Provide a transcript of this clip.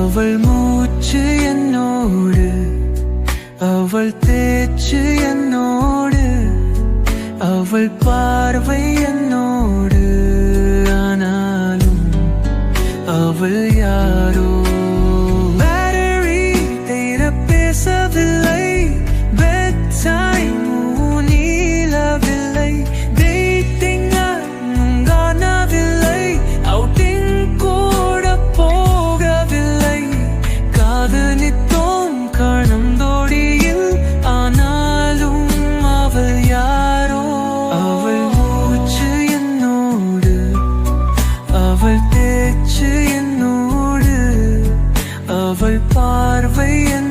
அவள் மூச்சு என்னோடு அவள் தேச்சு என்னோடு அவள் பார்வை என்னோடு. ஆனாலும் அவள் யாரோ அவள் பார்வை என்